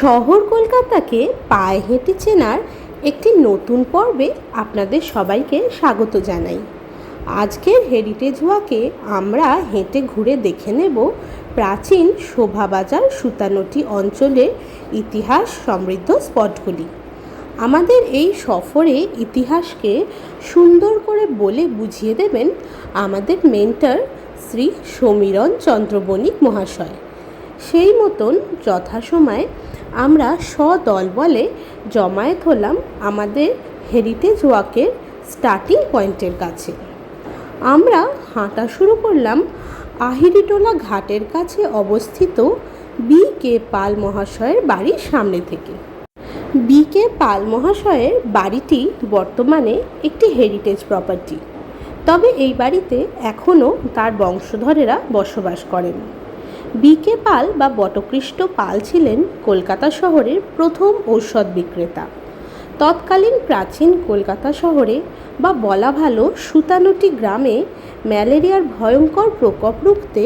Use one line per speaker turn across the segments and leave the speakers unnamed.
শহর কলকাতাকে পায়ে হেঁটে চেনার একটি নতুন পর্বে আপনাদের সবাইকে স্বাগত জানাই। আজকের হেরিটেজ ওয়াকে আমরা হেঁটে ঘুরে দেখে নেব প্রাচীন শোভাবাজার সুতানটি অঞ্চলের ইতিহাস সমৃদ্ধ স্পটগুলি। আমাদের এই সফরে ইতিহাসকে সুন্দর করে বলে বুঝিয়ে দেবেন আমাদের মেন্টার শ্রী সমীরণ চন্দ্র বণিক মহাশয়। সেই মতন যথাসময়ে আমরা সদল বলে জমায়েত হলাম আমাদের হেরিটেজ ওয়াকের স্টার্টিং পয়েন্টের কাছে। আমরা হাঁটা শুরু করলাম আহিরিটোলা ঘাটের কাছে অবস্থিত বি কে পাল মহাশয়ের বাড়ির সামনে থেকে। বি কে পাল মহাশয়ের বাড়িটি বর্তমানে একটি হেরিটেজ প্রপার্টি তবে এই বাড়িতে এখনও তার বংশধরেরা বসবাস করেন। বি কে পাল বা বটকৃষ্ট পাল ছিলেন কলকাতা শহরের প্রথম ঔষধ বিক্রেতা। তৎকালীন প্রাচীন কলকাতা শহরে বা বলা ভালো সুতানুটি গ্রামে ম্যালেরিয়ার ভয়ঙ্কর প্রকোপ রুখতে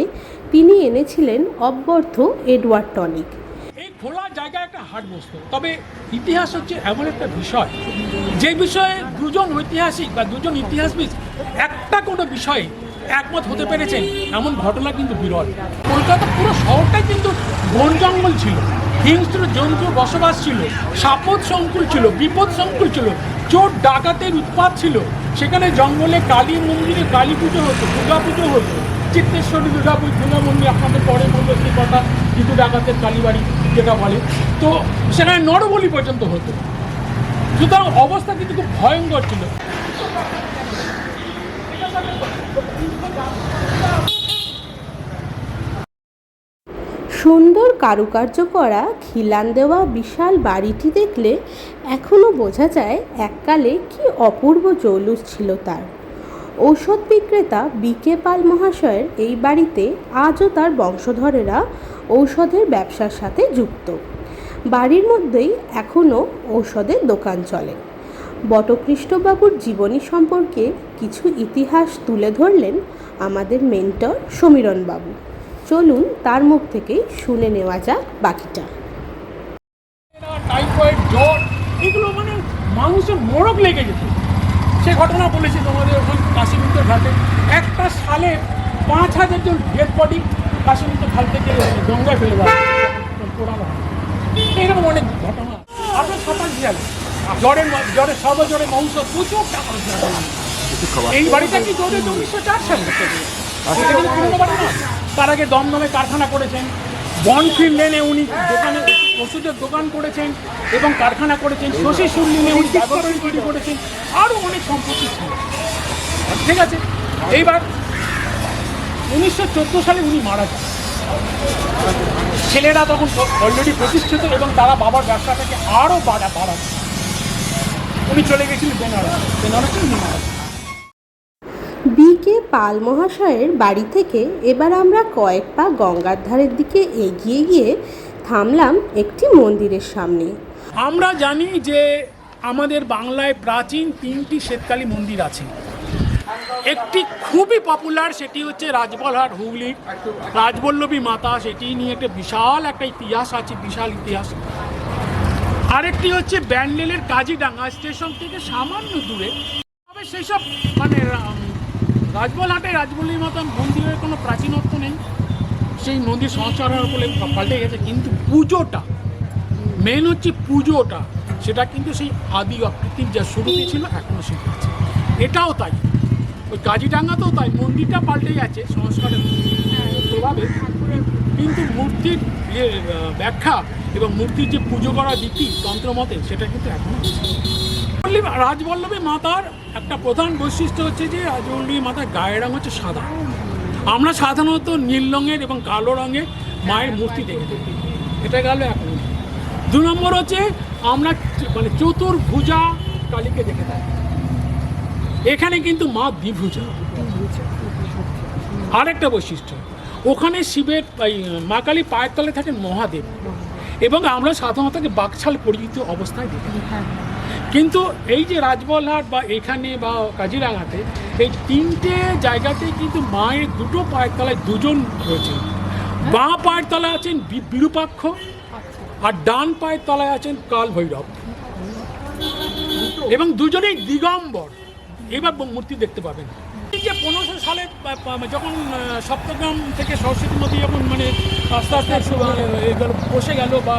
তিনি এনেছিলেন অব্যর্থ এডওয়ার্ড টনিক।
এই খোলা জায়গায় একটা হাট তবে ইতিহাস হচ্ছে এমন একটা বিষয়, যে বিষয়ে দুজন ঐতিহাসিক বা দুজন ইতিহাসবিদ একটা কোনো বিষয়ে একমত হতে পেরেছেন এমন ঘটনা কিন্তু বিরল। কলকাতা পুরো শহরটাই কিন্তু বন জঙ্গল ছিল। হিংস্র জন্তু বসবাস ছিল, সাপদ সংকুল ছিল, বিপদ সংকুল ছিল, চোর ডাকাতের উৎপাত ছিল। সেখানে জঙ্গলে কালী মন্দিরে কালী পুজো হতো, দুর্গা পুজো হতো। চিত্তেশ্বরী দুর্গা পুজো দুর্গা মন্দির আপনাদের পরে বলল সেই কথা কিন্তু ডাকাতের কালীবাড়ি যেটা বলে। তো সেখানে নরবলি পর্যন্ত হতো। সুতরাং অবস্থা কিন্তু খুব ভয়ঙ্কর ছিল।
সুন্দর কারুকার্য করা, খিলান দেওয়া বিশাল বাড়িটি দেখলে এখনও বোঝা যায় এককালে কি অপূর্ব জৌলুস ছিল তার। ঔষধ বিক্রেতা বিকে পাল মহাশয়ের এই বাড়িতে আজও তার বংশধরেরা ঔষধের ব্যবসার সাথে যুক্ত। বাড়ির মধ্যেই এখনও ঔষধের দোকান চলে। বটকৃষ্ণবাবুর জীবনী সম্পর্কে কিছু ইতিহাস তুলে ধরলেন আমাদের মেন্টর সমীরণবাবু। চলুন তার মুখ থেকেই শুনে নেওয়া যাক বাকিটা।
টাইফয়েড, জ্বর, এগুলো মানে মানুষের মোড়ক লেগে যেত সে ঘটনা বলেছি তোমাদের ওখানে কাশীমিত্র ঘাটে। একটা সালে পাঁচ হাজার জন ডেড বডি কাশীমিত্র ঘাট থেকে গঙ্গায় ফেলে দেওয়া এরকম অনেক ঘটনা। আরও সাতাশ সালে জ্বরের ম- জ্বরের সর্বজ্বরে মৌস প্রচুর টাকা এই বাড়িটা কি গড়ে উনিশশো চার সালে পুরনো বাড়ি না। তার আগে দমদমে কারখানা করেছেন। বনফিল্ড লেনে উনি দোকানে ওষুধের দোকান করেছেন এবং কারখানা করেছেন। শশী সুল্লিনে উনি ব্যবসায়ী তৈরি করেছেন। আরও অনেক সম্পত্তি ছিল। ঠিক আছে? এইবার উনিশশো চোদ্দ সালে উনি মারা যান। ছেলেরা তখন অলরেডি প্রতিষ্ঠিত এবং তারা বাবার ব্যবসাটাকে আরও বাড়া বাড়াবে উনি চলে গেছিলেন বেনারস। বেনারসে উনি মারা যান।
বি কে পাল মহাশয়ের বাড়ি থেকে এবার আমরা কয়েক পা গঙ্গার ধারের দিকে এগিয়ে গিয়ে থামলাম একটি মন্দিরের সামনে।
আমরা জানি যে আমাদের বাংলায় প্রাচীন তিনটি শ্বেতকালী মন্দির আছে। একটি খুবই পপুলার সেটি হচ্ছে রাজবলহাট হুগলি। রাজবল্লভী মাতা সেটি নিয়ে একটা বিশাল একটা ইতিহাস আছে বিশাল ইতিহাস। আরেকটি হচ্ছে ব্যান্ডেলের কাজীডাঙ্গা স্টেশন থেকে সামান্য দূরে। তবে সেসব মানে রা- রাজবলহাটে রাজবল্লভী মাতার মন্দিরের কোনো প্রাচীনত্ব নেই। সেই মন্দির সংস্কার হওয়ার ফলে পাল্টে গেছে, কিন্তু পুজোটা মেন হচ্ছে পুজোটা, সেটা কিন্তু সেই আদি আকৃতির যা শুরুতে ছিল এখনও সেটা আছে। এটাও তাই। ওই কাজিডাঙ্গাতেও তাই, মন্দিরটা পাল্টে গেছে সংস্কারের প্রভাবে। কিন্তু মূর্তির ব্যাখ্যা এবং মূর্তির যে পুজো করার রীতি তন্ত্রমতে সেটা কিন্তু এখনও রাজবল্লভী মাতার একটা প্রধান বৈশিষ্ট্য হচ্ছে যে, রাজবল্লভী মাতার গায়ের রঙ হচ্ছে সাদা। আমরা সাধারণত নীল রঙের এবং কালো রঙের মায়ের মূর্তি দেখে থাকি। এটা গেল এক দু নম্বর হচ্ছে, আমরা মানে চতুর্ভুজা কালীকে দেখে থাকি। এখানে কিন্তু মা দ্বিভুজা। আরেকটা বৈশিষ্ট্য। ওখানে শিবের মা কালী পায়ের তলে থাকেন মহাদেব। এবং আমরা সাধারণত তাকে বাকছাল পরিচিত অবস্থায় দেখি। কিন্তু এই যে রাজবলহাট বা এখানে বা কাজিরাঙাতে, এই তিনটে জায়গাতে কিন্তু মায়ের দুটো পায়ের তলায় দুজন রয়েছে বাঁ পায়ের তলায় আছেন বিরূপাক্ষ, আর ডান পায়ের তলায় আছেন কাল ভৈরব এবং দুজনেই দিগম্বর। এবার মূর্তি দেখতে পাবেন। যে পনেরোশো সালে যখন সপ্তগ্রাম থেকে সরস্বতী নদী যখন মানে আস্তে আস্তে বসে গেল বা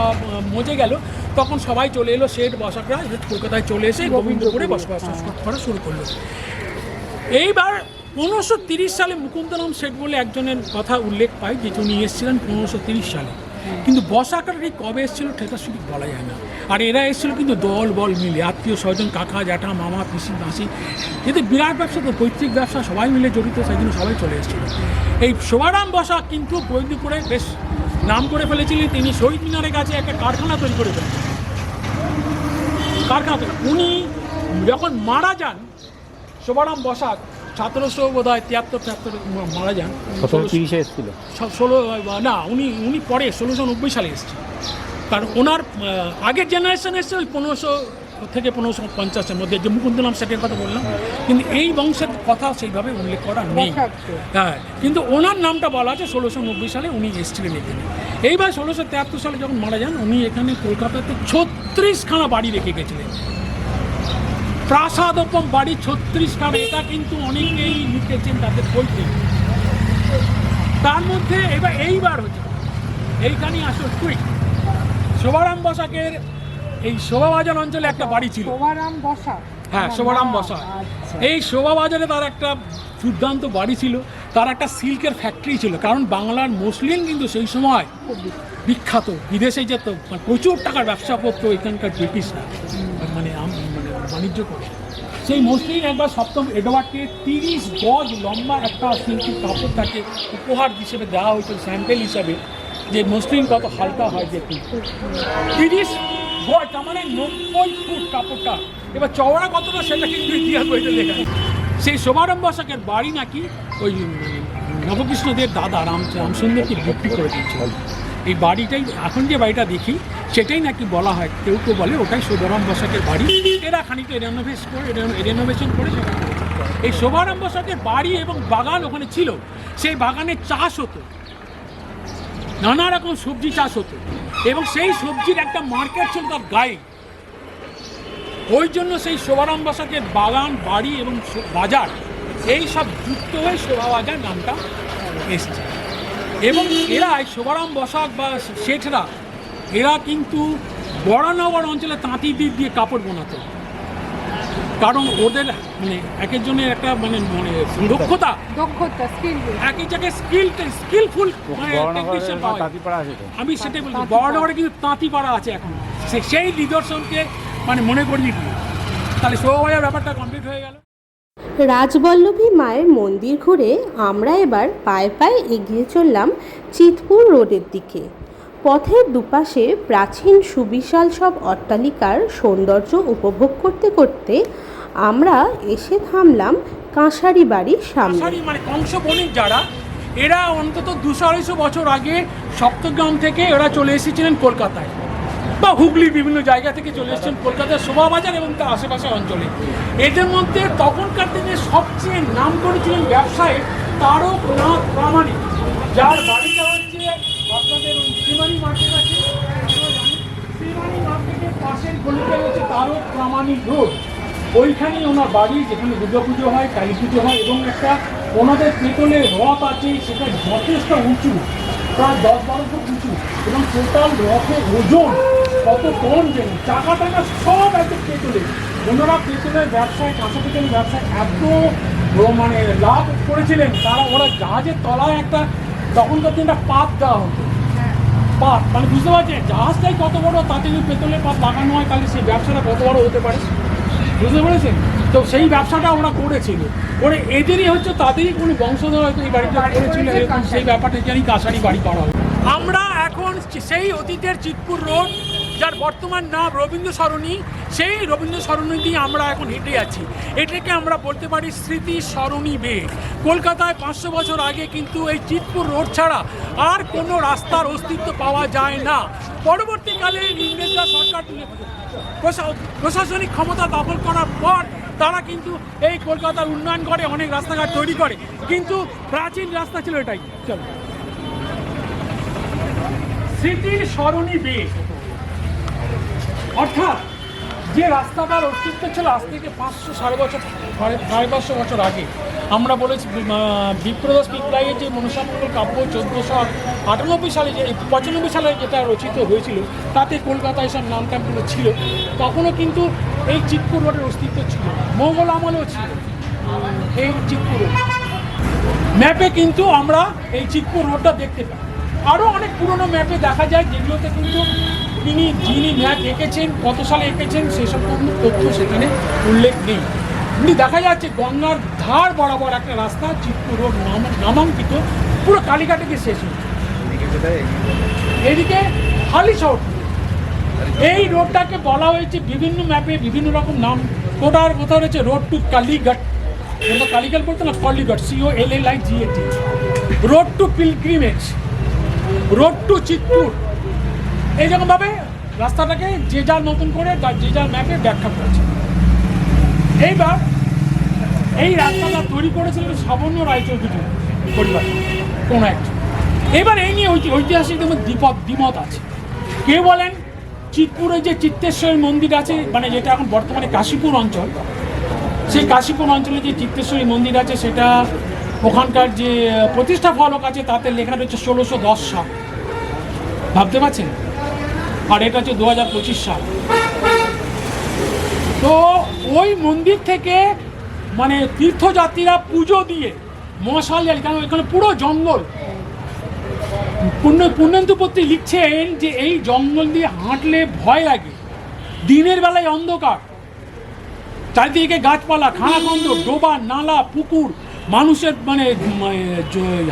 মজে গেল তখন সবাই চলে এলো শেঠ বসাকরা কলকাতায় চলে এসে গোবিন্দপুরে। বসবাস করা শুরু করল। এইবার পনেরোশো তিরিশ সালে মুকুন্দরাম শেঠ বলে একজনের কথা উল্লেখ পাই যে উনি এসেছিলেন পনেরোশো তিরিশ সালে। কিন্তু বসাকার ঠিক কবে এসেছিল সেটা শুধু বলা যায় না। আর এরা এসেছিল কিন্তু দল বল মিলে। আত্মীয় স্বজন কাকা জ্যাঠা মামা পিসি মাসি যেহেতু বিরাট ব্যবসা তো পৈতৃক ব্যবসা সবাই মিলে জড়িত সেই জন্য সবাই চলে এসেছিল। এই শোভারাম বসা কিন্তু বৈদিপুরে বেশ নাম করে ফেলেছিলেন তিনি শহীদ মিনারের কাছে একটা কারখানা তৈরি করে ফেলেছেন কারখানা। উনি যখন মারা যান শোভারাম বসাক সতেরোশো বোধ হয় তিয়াত্তর তিয়াত্তর মারা যান।
সতেরো তিরিশে এসেছিল।
ষোলো না উনি উনি পরে ষোলোশো নব্বই সালে এসেছেন কারণ ওনার আগের জেনারেশন এসছে ওই পনেরোশো থেকে পনেরোশো পঞ্চাশের মধ্যে যে মুকুন্দনাম সেটের কথা বললাম কিন্তু এই বংশের কথা সেইভাবে উল্লেখ করা নেই। হ্যাঁ কিন্তু ওনার নামটা বলা আছে ষোলোশো নব্বই সালে উনি এসেছিলেন এখানে। এইবার ষোলোশো তেয়াত্তর সালে যখন মারা যান উনি এখানে কলকাতাতে ছত্রিশখানা বাড়ি রেখে গেছিলেন। প্রাসাদোপম বাড়ি ছত্রিশখানা এটা কিন্তু অনেকেই লিখেছেন তাদের বইতে। তার মধ্যে এবার এইবার হচ্ছে এইখানেই আসল টুইট শোভারাম বসাকের এই শোভাবাজার অঞ্চলে একটা বাড়ি ছিল।
শোভারাম বসা।
হ্যাঁ শোভারাম বসা।
আচ্ছা।
এই শোভাবাজারে তার একটা দুর্দান্ত বাড়ি ছিল। তার একটা সিল্কের ফ্যাক্টরি ছিল। কারণ বাংলার মুসলিম কিন্তু সেই সময় বিখ্যাত। বিদেশে যেত মানে প্রচুর টাকার ব্যবসা করতো এখানকার ব্রিটিশরা। মানে মানে বাণিজ্য করে। সেই মসলিন একবার সপ্তম এডওয়ার্ডকে তিরিশ গজ লম্বা একটা সিল্কের কাপড় তাকে উপহার হিসেবে দেওয়া হয়েছিল স্যাম্পেল হিসাবে। যে মসলিন কত হালকা হয় দেখুন তিরিশ গজ তার মানে নব্বই ফুট কাপড়টা। এবার চওড়া কতটা, সেটা কিন্তু ইতিহাস বইতে লেখা সেই শোভারম্ভ বসাকের বাড়ি নাকি ওই নবকৃষ্ণদের দাদা রাম রামসুন্দরকে বিক্রি করে দিয়েছিল। এই বাড়িটাই, এখন যে বাড়িটা দেখি, সেটাই নাকি বলা হয়, কেউ কেউ বলে ওটাই শোভারাম বসাকের বাড়ি। এরা খানিকটা রেনোভেট করে রেনোভেশন করে এই শোভারাম বসাকের বাড়ি এবং বাগান ওখানে ছিল। সেই বাগানে চাষ হতো। নানা রকম সবজি চাষ হতো। এবং সেই সবজির একটা মার্কেট ছিল তার গায়ে। ওই জন্য সেই শোভারাম বসাকের বাগান, বাড়ি এবং বাজার, এই সব যুক্ত হয়ে শোভা বাজার নামটা এসছে। এবং এরা শোভারাম বসাক বা শেঠরা, এরা কিন্তু বরানগর অঞ্চলে তাঁতিদের দিয়ে কাপড় বানাতো। কারণ ওদের মানে এক একজনের একটা মানে মানে দক্ষতা।
দক্ষতা স্কিল
এক এক জায়গায় স্কিল স্কিলফুল মানে পাওয়া
তো।
আমি সেটাই বলছি বড় কিন্তু তাঁতিপাড়া আছে এখন। সেই নিদর্শনকে মানে মনে করিয়ে তাহলে শোভাবাজার ব্যাপারটা কমপ্লিট হয়ে গেল।
রাজবল্লভী মায়ের মন্দির ঘুরে আমরা এবার পায়ে পায়ে এগিয়ে চললাম চিতপুর রোডের দিকে। পথের দুপাশে প্রাচীন সুবিশাল সব অট্টালিকার সৌন্দর্য উপভোগ করতে করতে আমরা এসে থামলাম কাঁসারি বাড়ির সামনে।
মানে কংস বণিক যারা, এরা অন্তত দুশো আড়াইশো বছর আগে সপ্তগ্রাম থেকে এরা চলে এসেছিলেন কলকাতায়। বা হুগলি বিভিন্ন জায়গা থেকে চলে এসেছেন কলকাতার শোভাবাজার এবং তার আশেপাশে অঞ্চলে। এদের মধ্যে তখনকার দিনে সবচেয়ে নাম করেছিলেন ব্যবসায়ী তারকনাথ প্রামাণিক, যার বাড়িটা হচ্ছে আপনাদের শ্রীমানি মার্কেট আছে শ্রীমানি মার্কেটের পাশের গলিতে হচ্ছে তারক প্রামাণিক রোড। ওইখানেই ওনার বাড়ি, যেখানে দুর্গা পুজো হয় কালী পুজো হয়, এবং একটা ওনাদের পেতলের রথ আছে, সেটা যথেষ্ট উঁচু, প্রায় দশ বারো ফুট উঁচু, এবং টোটাল রথের ওজন কত টন যেন চাকা টাকা সব এত পেতলে ওনারা পেতলের ব্যবসায়, কাঁচা পেতলের ব্যবসায় এত মানে লাভ করেছিলেন, তারা ওরা জাহাজের তলায় একটা তখনকার দিনটা পাত দেওয়া হতো। পাত মানে বুঝতে পারছেন? জাহাজটাই কত বড়, তাতে যদি পেতলের পাত লাগানো হয়, তাহলে সেই ব্যবসাটা কত বড় হতে পারে? বুঝতে পেরেছেন? তো সেই ব্যবসাটা ওরা করেছিল। করে এদেরই হচ্ছে তাদেরই কোনো বংশধর হয়তো এই বাড়িটা করেছিল এরকম সেই ব্যাপারটা জানি কাছারি বাড়ি করা আমরা এখন সেই অতীতের চিতপুর রোড যার বর্তমান নাম রবীন্দ্র সরণি, সেই রবীন্দ্র সরণি দিয়ে আমরা এখন হেঁটে আছি। এটাকে আমরা বলতে পারি স্মৃতি সরণি বে কলকাতায় পাঁচশো বছর আগে কিন্তু এই চিতপুর রোড ছাড়া আর কোনো রাস্তার অস্তিত্ব পাওয়া যায় না। পরবর্তীকালে ইংরেজরা সরকার প্রশা- প্রশাসনিক ক্ষমতা দখল করার পর তারা কিন্তু এই কলকাতার উন্নয়ন করে অনেক রাস্তাঘাট তৈরি করে। কিন্তু প্রাচীন রাস্তা ছিল এটাই। চলো। স্মৃতির স্মরণী বে অর্থাৎ যে রাস্তাটার অস্তিত্ব ছিল আজ থেকে পাঁচশো সাড়ে বছর সাড়ে পাঁচশো বছর আগে। আমরা বলেছি বিপ্রদাস পিপলাইয়ের যে মনসামঙ্গল কাব্য চোদ্দোশো আটানব্বই সালে যে, পঁচানব্বই সালে যেটা রচিত হয়েছিল, তাতে কলকাতা এসব নাম টামগুলো ছিল। তখনও কিন্তু এই চিৎপুর রোডের অস্তিত্ব ছিল মঙ্গল আমলেও ছিল এই চিৎপুর রোড। ম্যাপে কিন্তু আমরা এই চিৎপুর রোডটা দেখতে পাই। আরও অনেক পুরনো ম্যাপে দেখা যায়, যেগুলোতে কিন্তু তিনি যিনি ম্যাপ এঁকেছেন কত সালে এঁকেছেন সেসব কোনো তথ্য সেখানে উল্লেখ নেই। কিন্তু দেখা যাচ্ছে গঙ্গার ধার বরাবর একটা রাস্তা চিৎপুর রোড নাম নামাঙ্কিত পুরো কালীঘাটে শেষ হচ্ছে এদিকে হালি শহর এই রোডটাকে বলা হয়েছে বিভিন্ন ম্যাপে বিভিন্ন রকম নাম। কোটার কোথাও রয়েছে? Road to Kalighat. ওটা কালীঘাট বলতে না Kalighat C O L L I G A T road to pilgrimage. Road to Chittoor এইরকমভাবে রাস্তাটাকে যে যার নতুন করে তার যে যার ম্যাপে ব্যাখ্যা করেছে। এইবার এই রাস্তাটা তৈরি করেছিলেন সাবর্ণ রায়চৌধুরী পরিবার, কোন একজন। এবার এই নিয়ে ঐতি- ঐতিহাসিক যেমন দ্বিপদ দ্বিমত আছে। কেউ বলেন চিতপুরে যে চিত্তেশ্বরী মন্দির আছে মানে যেটা এখন বর্তমানে কাশীপুর অঞ্চল, সেই কাশীপুর অঞ্চলে যে চিত্তেশ্বরী মন্দির আছে, সেটা ওখানকার যে প্রতিষ্ঠা ফলক আছে, তাতে লেখা রয়েছে ষোলোশো দশ সাল। ভাবতে পারছেন? আর এটা হচ্ছে দু হাজার পঁচিশ সাল। তো ওই মন্দির থেকে মানে তীর্থযাত্রীরা পুজো দিয়ে মশাল জ্বালিয়ে কারণ এখানে পুরো জঙ্গল। পূর্ণ পূর্ণেন্দুপত্রী লিখছেন যে এই জঙ্গল দিয়ে হাঁটলে ভয় লাগে। দিনের বেলায় অন্ধকার। চারিদিকে গাছপালা খানাখন্দ ডোবা নালা পুকুর মানুষের মানে উম,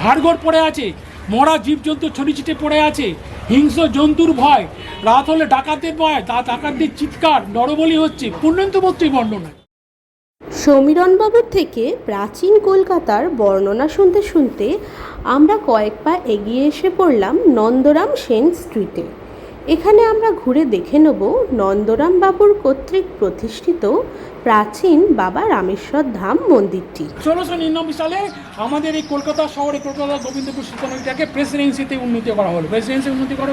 হাড়গোড় পড়ে আছে। মরা জীবজন্তু ছড়িছিটে পড়ে আছে। হিংস্র জন্তুর ভয়। রাত হলে ডাকাতের ভয় ডাকাতদের চিৎকার, নরবলি হচ্ছে। পূর্ণেন্দুপত্রী বর্ণনা
সমীরণবাবুর থেকে প্রাচীন কলকাতার বর্ণনা শুনতে শুনতে আমরা কয়েক পা এগিয়ে এসে পড়লাম নন্দরাম সেন স্ট্রিটে। এখানে আমরা ঘুরে দেখে নেব নন্দরাম বাবুর কর্তৃক প্রতিষ্ঠিত প্রাচীন বাবা রামেশ্বর ধাম মন্দিরটি।
ষোলোশো নিরানব্বই সালে আমাদের এই কলকাতা শহরে কলকাতা গোবিন্দপুর শিল্পনগরীটাকে প্রেসিডেন্সিতে উন্নতি করা হলো। প্রেসিডেন্সি উন্নতি করা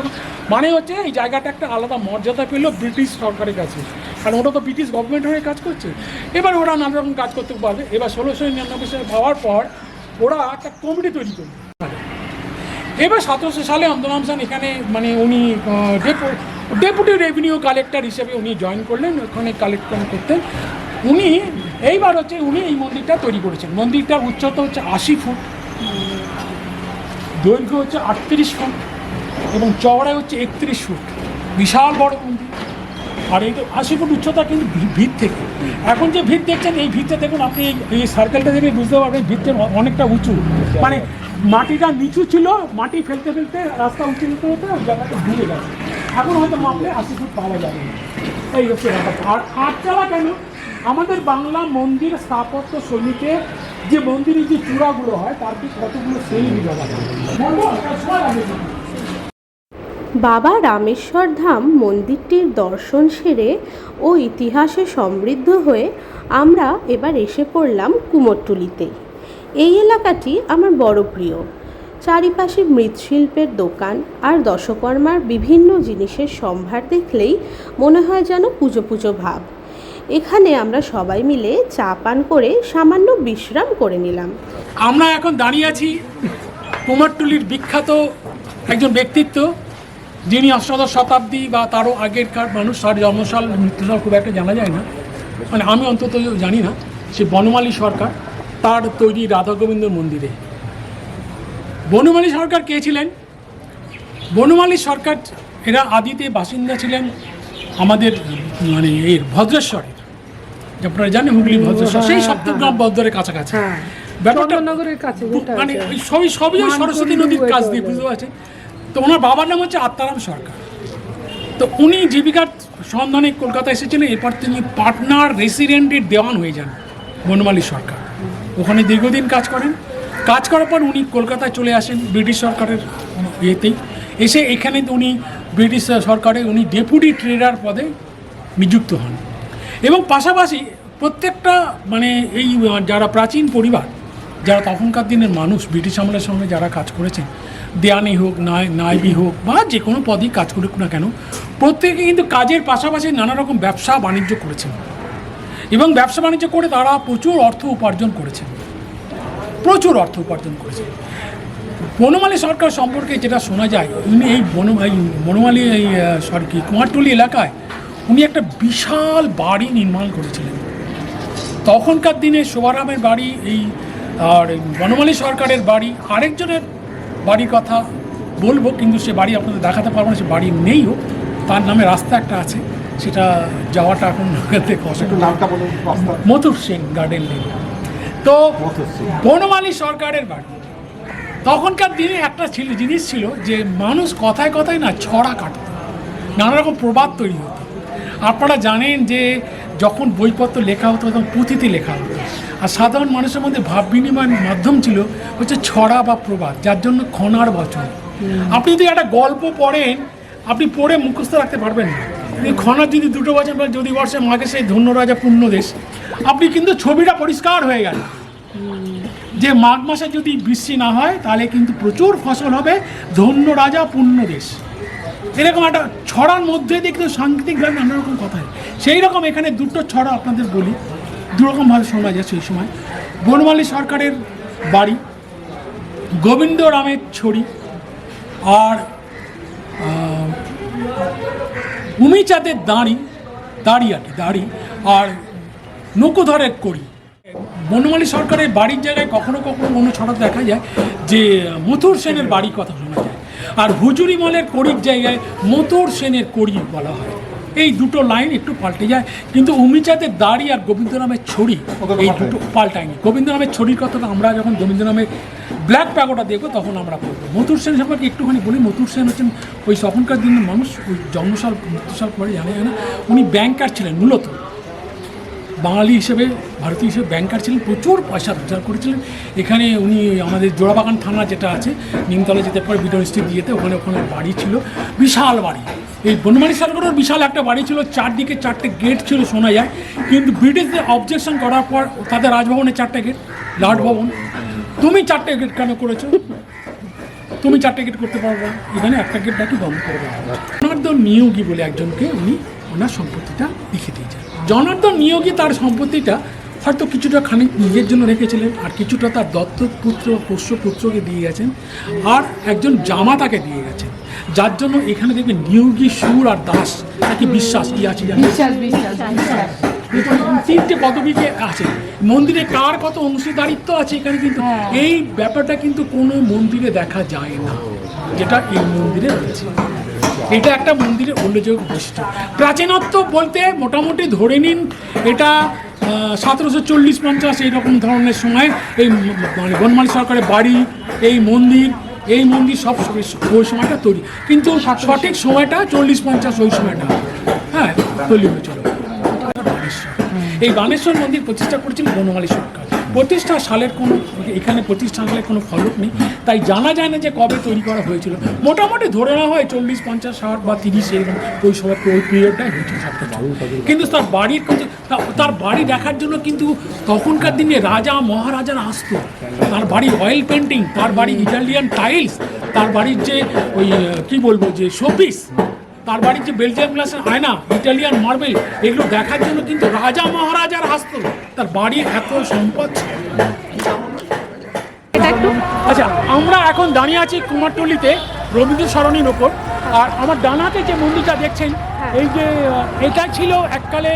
মানে হচ্ছে এই জায়গাটা একটা আলাদা মর্যাদা পেল ব্রিটিশ সরকারের কাছে। কারণ ওটা তো ব্রিটিশ গভর্নমেন্ট হয়ে কাজ করছে। এবার ওরা নানা রকম কাজ করতে পারবে। এবার ষোলোশো নিরানব্বই সালে পাওয়ার পর ওরা একটা কমিটি তৈরি করবে এবার সতেরোশো সালে অন্দরাম খান এখানে মানে উনি ডেপুটি রেভিনিউ কালেক্টর হিসেবে উনি জয়েন করলেন, ওখানে কালেক্ট করতেন। উনি, এইবার হচ্ছে উনি এই মন্দিরটা তৈরি করেছেন। মন্দিরটার উচ্চতা হচ্ছে আশি ফুট, দৈর্ঘ্য হচ্ছে আটত্রিশ ফুট এবং চওড়ায় হচ্ছে একত্রিশ ফুট। বিশাল বড় মন্দির। আর এই তো আশি ফুট উচ্চতা কিন্তু ভিত থেকে। এখন যে ভিত দেখছেন, এই ভিতটা দেখুন, আপনি এই- এই সার্কেলটা দেখে বুঝতে পারবেন, ভিতটা অনেকটা উঁচু। মানে মাটিটা নিচু ছিল, মাটি ফেলতে ফেলতে রাস্তা উঁচু হতে হতে জায়গাটা ডুবে গেছে। এখন হয়তো মাপলে আশি ফুট পাওয়া যাবে। এই হচ্ছে ব্যাপার আর আটচালা কেন? আমাদের বাংলা মন্দির স্থাপত্য শৈলীতে যে মন্দিরের যে চূড়াগুলো হয়, তার কি কতগুলো শ্রেণি বিভাগ আছে।
বাবা রামেশ্বর ধাম মন্দিরটির দর্শন সেরে ও ইতিহাসে সমৃদ্ধ হয়ে আমরা এবার এসে পড়লাম কুমোরটুলিতে। এই এলাকাটি আমার বড় প্রিয়। চারিপাশে মৃৎশিল্পের দোকান আর দশকর্মার বিভিন্ন জিনিসের সম্ভার দেখলেই মনে হয় যেন পুজো পুজো ভাব। এখানে আমরা সবাই মিলে চা পান করে সামান্য বিশ্রাম করে নিলাম।
আমরা এখন দাঁড়িয়ে আছি কুমারটুলির বিখ্যাত একজন ব্যক্তিত্ব, যিনি অষ্টাদশ শতাব্দী বা তারও আগেরকার মানুষ, তার জন্মসাল, মৃত্যুসাল খুব একটা জানা যায় না। মানে আমি অন্তত জানি না, সে বনমালী সরকার। তার তৈরি রাধা গোবিন্দ মন্দিরে। বনমালী সরকার কে ছিলেন? বনমালী সরকার এরা আদিতে বাসিন্দা ছিলেন আমাদের মানে এর ভদ্রেশ্বরের আপনারা জানেন হুগলি ভদ্রেশ্বর সেই সপ্তগ্রাম বদ্রের কাছাকাছি। ব্যাপারটা
কাছে
মানে সবই সবই সরস্বতী নদীর কাছ দিয়ে বুঝতে পারছেন? তো ওনার বাবার নাম হচ্ছে আত্মারাম সরকার। তো উনি জীবিকার সন্ধানে কলকাতা এসেছিলেন এরপর তিনি পাটনার রেসিডেন্টের দেওয়ান হয়ে যান বনমালী সরকার। ওখানে দীর্ঘদিন কাজ করেন। কাজ করার পর উনি কলকাতায় চলে আসেন ব্রিটিশ সরকারের ইয়েতেই। এসে এখানে উনি ব্রিটিশ সরকারে উনি ডেপুটি ট্রেডার পদে নিযুক্ত হন। এবং পাশাপাশি প্রত্যেকটা মানে এই, যারা প্রাচীন পরিবার, যারা তখনকার দিনের মানুষ, ব্রিটিশ আমলের সঙ্গে যারা কাজ করেছেন, দেয়ানি হোক, নাই, নাইবি হোক, বা যে কোনো পদই কাজ করুক না কেন, প্রত্যেকে কিন্তু কাজের পাশাপাশি নানা রকম ব্যবসা বাণিজ্য করেছেন। এবং ব্যবসা বাণিজ্য করে তারা প্রচুর অর্থ উপার্জন করেছেন। প্রচুর অর্থ উপার্জন করেছেন। বনমালী সরকার সম্পর্কে যেটা শোনা যায়, উনি এই বন বনমালী, এই সরি কুমারটুলি এলাকায় উনি একটা বিশাল বাড়ি নির্মাণ করেছিলেন। তখনকার দিনে শোভারামের বাড়ি, এই, আর বনমালী সরকারের বাড়ি, আরেকজনের বাড়ির কথা বলব, কিন্তু সে বাড়ি আপনাদের দেখাতে পারব না, সে বাড়ি নেইও তার নামে রাস্তা একটা আছে। সেটা যাওয়াটা এখন থেকে মথুর সেন গার্ডেন লেন তো বনমালী সরকারের বাড়ি। তখনকার দিনে একটা ছিল জিনিস ছিল যে মানুষ কথায় কথায় না ছড়া কাটত। নানা রকম প্রবাদ তৈরি হতো। আপনারা জানেন যে যখন বইপত্র লেখা হতো তখন পুঁথিতে লেখা হতো। আর সাধারণ মানুষের মধ্যে ভাব বিনিময়ের মাধ্যম ছিল হচ্ছে ছড়া বা প্রবাদ যার জন্য খনার বচন। আপনি যদি একটা গল্প পড়েন আপনি পড়ে মুখস্থ রাখতে পারবেন না। খনার যদি দুটো বছর পর যদি বর্ষে মাকে সেই ধন্য রাজা পূর্ণ দেশ। আপনি কিন্তু ছবিটা পরিষ্কার হয়ে গেল। যে মাঘ মাসে যদি বৃষ্টি না হয়, তাহলে কিন্তু প্রচুর ফসল হবে ধন্য রাজা পূর্ণ দেশ। এরকম একটা ছড়ার মধ্যে দিয়ে কিন্তু সাংকেতিক গান নানা রকম কথা হয়। সেই রকম এখানে দুটো ছড়া আপনাদের বলি। দুরকমভাবে শোনা যায় সেই সময়। বনমালী সরকারের বাড়ি গোবিন্দ রামের ছড়ি আর উমিচাঁদের দাঁড়ি দাড়ি আর কি দাড়ি আর নকুধরের কড়ি বনমালী সরকারের বাড়ির জায়গায় কখনো কখনো কোনো ছড়া দেখা যায় যে মথুর সেনের বাড়ির কথা শোনা যায়। আর হুজুরি মলের কড়ির জায়গায় মথুর সেনের কড়ি বলা হয়। এই দুটো লাইন একটু পাল্টে যায় কিন্তু উমিচাঁদের দাড়ি আর গোবিন্দরামের ছড়ি এই দুটো পাল্টায়নি। গোবিন্দরামের ছড়ির কথাটা আমরা যখন গোবিন্দরামের ব্ল্যাক প্যাগোটা দেখব, তখন আমরা বলব মথুর সেন সম্পর্কে একটুখানি বলি। মথুর সেন হচ্ছেন ওই তখনকার দিনের মানুষ, ওই জন্মসাল, মৃত্যুসাল পরে জানা না উনি ব্যাংকার ছিলেন মূলত। বাঙালি হিসেবে, ভারতীয় হিসেবে ব্যাংকার ছিলেন, প্রচুর পয়সা রোজগার করেছিলেন। এখানে উনি আমাদের জোড়াবাগান থানা যেটা আছে, নিমতলা যেতে পরে, বিডন স্ট্রিট দিয়েতে ওখানে ওখানে বাড়ি ছিল। বিশাল বাড়ি। এই বনমালী সরকারের বিশাল একটা বাড়ি ছিল, চারদিকে চারটে গেট ছিল, শোনা যায়। কিন্তু ব্রিটিশদের অবজেকশন করার পর তাদের রাজভবনে চারটে গেট, রাজভবন। তুমি চারটে গেট কেন করেছ? তুমি চারটে গেট করতে পারবে। এখানে একটা গেট নাকি বন্ধ করে দেওয়া হয়েছে। জনার্দন নিয়োগী বলে একজনকে উনি ওনার সম্পত্তিটা লিখে দিয়েছেন। জনার্দন নিয়োগী তার সম্পত্তিটা হয়তো কিছুটা খানিক নিজের জন্য রেখেছিলেন, আর কিছুটা তার দত্তক পুত্র, পোষ্য পুত্রকে দিয়ে গেছেন, আর একজন জামাতাকে দিয়ে গেছেন। যার জন্য এখানে দেখবেন নিয়োগী সুর আর দাস, নাকি বিশ্বাস, কি আছে জানেন?
বিশ্বাস।
তিনটে পদবীকে আছে। মন্দিরে কার কত অংশীদারিত্ব আছে এখানে কিন্তু
হ্যাঁ।
এই ব্যাপারটা কিন্তু কোনো মন্দিরে দেখা যায় না যেটা এই মন্দিরে রয়েছে এটা একটা মন্দিরের উল্লেখযোগ্য বৈশিষ্ট্য। প্রাচীনত্ব বলতে মোটামুটি ধরে নিন এটা সতেরোশো চল্লিশ পঞ্চাশ এইরকম ধরনের সময় এই মানে বনমালী সরকারের বাড়ি এই মন্দির এই মন্দির সব ওই সময়টা তৈরি। কিন্তু সঠিক সময়টা চল্লিশ পঞ্চাশ ওই সময়টা হ্যাঁ তৈরি হয়েছিল। এই বানেশ্বর মন্দির প্রতিষ্ঠা করেছিল বনমালী সরকার প্রতিষ্ঠা সালের কোনো, এখানে প্রতিষ্ঠা সালের কোনো ফলক নেই। তাই জানা যায় না যে কবে তৈরি করা হয়েছিল। মোটামুটি ধরে নেওয়া হয় চল্লিশ, পঞ্চাশ, ষাট বা তিরিশ এরকম ওই সময় ওই পিরিয়ডটাই হয়েছিল। কিন্তু তার বাড়ির তার বাড়ি দেখার জন্য কিন্তু তখনকার দিনে রাজা মহারাজারা আসতো। তার বাড়ির অয়েল পেন্টিং তার বাড়ি ইটালিয়ান টাইলস তার বাড়ির যে ওই, কি বলব, যে শোপিস তার বাড়ির যে বেলজিয়াম গ্লাসের আয়না ইটালিয়ান মার্বেল এগুলো দেখার জন্য কিন্তু রাজা মহারাজার আসতো তার বাড়ির এত সম্পদ আচ্ছা আমরা এখন দাঁড়িয়ে আছি কুমারটুলিতে রবীন্দ্র সরণির ওপর। আর আমার ডানাতে যে মন্দিরটা দেখছেন এই যে এটা ছিল এককালে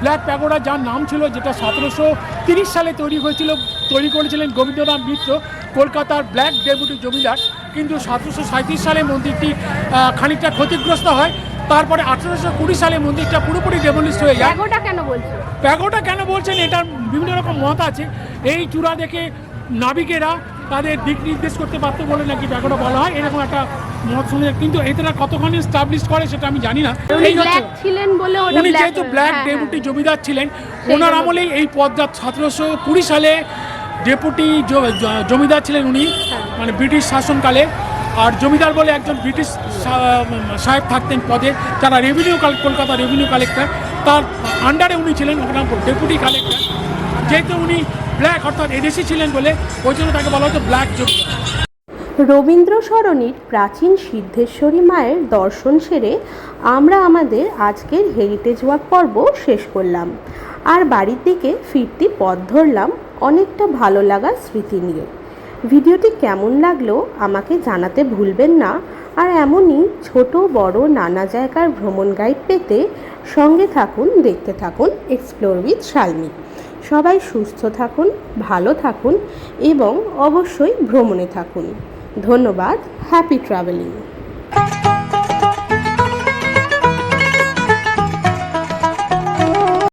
ব্ল্যাক প্যাগোডা যার নাম ছিল যেটা সতেরোশো তিরিশ সালে তৈরি হয়েছিল তৈরি করেছিলেন গোবিন্দরাম মিত্র কলকাতার ব্ল্যাক ডেপুটি জমিদার। কিন্তু সতেরোশো সাঁত্রিশ সালে মন্দিরটি খানিকটা ক্ষতিগ্রস্ত হয়। তারপরে আঠেরোশো কুড়ি সালে মন্দিরটা পুরোপুরি ডেমোলিস্ট হয়ে যায়।
কেন বলছো?
প্যাগোটা কেন বলছেন এটার বিভিন্ন রকম মত আছে। এই চূড়া দেখে নাবিকেরা তাদের দিক নির্দেশ করতে পারতো বলে নাকি প্যাগোটা বলা হয় এরকম একটা মত শুনে কিন্তু এটারা কতখানি স্টাবলিশ করে সেটা আমি জানি না।
উনি
এই
ব্ল্যাক ছিলেন বলে
উনি যেহেতু ব্ল্যাক ডেপুটি
হ্যাঁ।
জমিদার ছিলেন ওনার আমলেই এই পদটা সতেরোশো কুড়ি সালে ডেপুটি জমিদার ছিলেন উনি
হ্যাঁ।
মানে ব্রিটিশ শাসনকালে। আর জমিদার বলে একজন ব্রিটিশ সাহেব থাকতেন পদে যারা রেভিনিউ কলকাতা রেভিনিউ কালেক্টর তার আন্ডারে উনি ছিলেন ওনার ডেপুটি কালেক্টর যেহেতু উনি ব্ল্যাক অর্থাৎ এদেশি ছিলেন বলে ওই জন্য তাকে বলা হতো ব্ল্যাক জমিদার।
রবীন্দ্র সরণির প্রাচীন সিদ্ধেশ্বরী মায়ের দর্শন সেরে আমরা আমাদের আজকের হেরিটেজ ওয়াক পর্ব শেষ করলাম। আর বাড়ির দিকে ফিরতি পথ ধরলাম অনেকটা ভালো লাগার স্মৃতি নিয়ে। ভিডিওটি কেমন লাগল আমাকে জানাতে ভুলবেন না। আর এমনই ছোট, বড়, নানা জায়গার ভ্রমণ গাইড পেতে সঙ্গে থাকুন, দেখতে থাকুন এক্সপ্লোর উইথ শালমি সবাই সুস্থ থাকুন, ভালো থাকুন এবং অবশ্যই ভ্রমণে থাকুন। ধন্যবাদ হ্যাপি ট্রাভেলিং